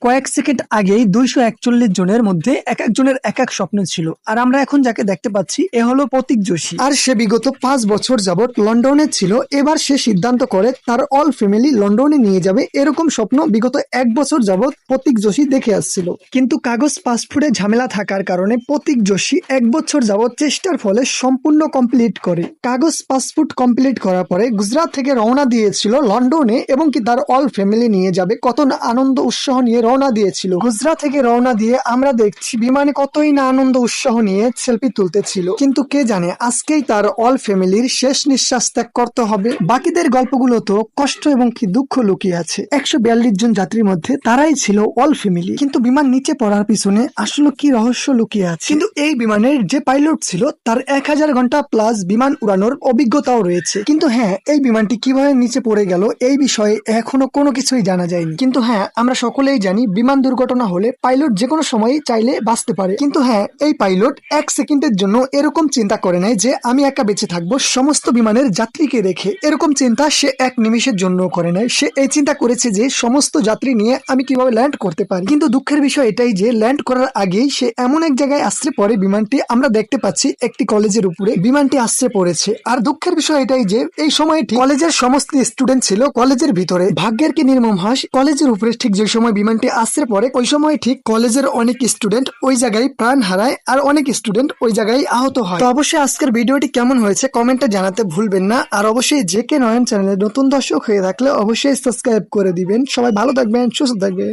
কয়েক সেকেন্ড আগেই দুইশো একচল্লিশ জনের মধ্যে এক একজনের এক এক স্বপ্ন ছিল। আর আমরা এখন যাকে দেখতে পাচ্ছি, এ হলো প্রতীক যোশী। আর সে বিগত পাঁচ বছর যাবৎ লন্ডনে ছিল। এবার সে সিদ্ধান্ত করে তার অল ফ্যামিলি লন্ডনে নিয়ে যাবে। এরকম স্বপ্ন বিগত এক বছর যাবৎ প্রতীক যোশী দেখে আসছিল। কিন্তু কাগজ পাসপোর্টে ঝামেলা থাকার কারণে প্রতীক যোশী এক বছর যাবৎ চেষ্টার ফলে সম্পূর্ণ কমপ্লিট করে। কাগজ পাসপোর্ট কমপ্লিট করার পরে গুজরাট থেকে রওনা দিয়েছিল লন্ডনে এবং কি তার অল ফ্যামিলি নিয়ে যাবে। কত আনন্দ, উৎসাহ নিয়ে রওনা দিয়েছিল। গুজরা থেকে রওনা দিয়ে আমরা দেখছি বিমানে কতই না আনন্দ উৎসাহ নিয়ে সেলফি তুলতেছিল। কিন্তু কে জানে, আজকেই তার অল ফ্যামিলির শেষ নিঃশ্বাস ত্যাগ করতে হবে। বাকিদের গল্পগুলো তো কষ্ট এবং কি দুঃখ লুকিয়ে আছে। একশো বিয়াল্লিশ জন যাত্রীর মধ্যে তারাই ছিল অল ফ্যামিলি। কিন্তু বিমান নিচে পড়ার পিছনে আসলে কি রহস্য লুকিয়ে আছে? কিন্তু এই বিমানের যে পাইলট ছিল, তার এক হাজার ঘণ্টা প্লাস বিমান উড়ানোর অভিজ্ঞতাও রয়েছে। কিন্তু হ্যাঁ এই বিমানটি কীভাবে নিচে পড়ে গেল এই বিষয়ে এখনও কোনো কিছুই জানা যায়নি। কিন্তু হ্যাঁ আমরা সকলেই জানি বিমান দুর্ঘটনা হলে পাইলট যে কোনো সময় চাইলে বাঁচতে পারে। কিন্তু হ্যাঁ এই পাইলট এক সেকেন্ডের জন্য এরকম চিন্তা করে নাই যে আমি একা বেঁচে থাকব, সমস্ত বিমানের যাত্রীকে রেখে। এরকম চিন্তা সে এক নিমিষের জন্য করে নাই সে এই চিন্তা করেছে যে সমস্ত যাত্রী নিয়ে আমি কীভাবে ল্যান্ড করতে পারি। কিন্তু দুঃখের বিষয় এটাই যে ল্যান্ড করার আগেই সে এমন এক জায়গায় আশ্রে পড়ে বিমানটি। আমরা দেখতে পাচ্ছি একটি কলেজের উপরে বিমানটি আশ্রে পড়েছে। আর দুঃখের বিষয় এটাই যে এই সময়টি কলেজের সমস্ত স্টুডেন্ট ছিল কলেজের ভিতরে। ভাগ্যের কি নির্মম হাস, কলেজের উপরে ঠিক যে সময় বিমানটি আসার পরে ওই সময় ঠিক কলেজের অনেক স্টুডেন্ট ওই জায়গায় প্রাণ হারায় আর অনেক স্টুডেন্ট ওই জায়গায় আহত হয়। তো অবশ্যই আজকের ভিডিওটি কেমন হয়েছে কমেন্টে জানাতে ভুলবেন না। আর অবশ্যই যে কে নয়ন চ্যানেলে নতুন দর্শক হয়ে থাকলে অবশ্যই সাবস্ক্রাইব করে দিবেন। সবাই ভালো থাকবেন, সুস্থ থাকবেন।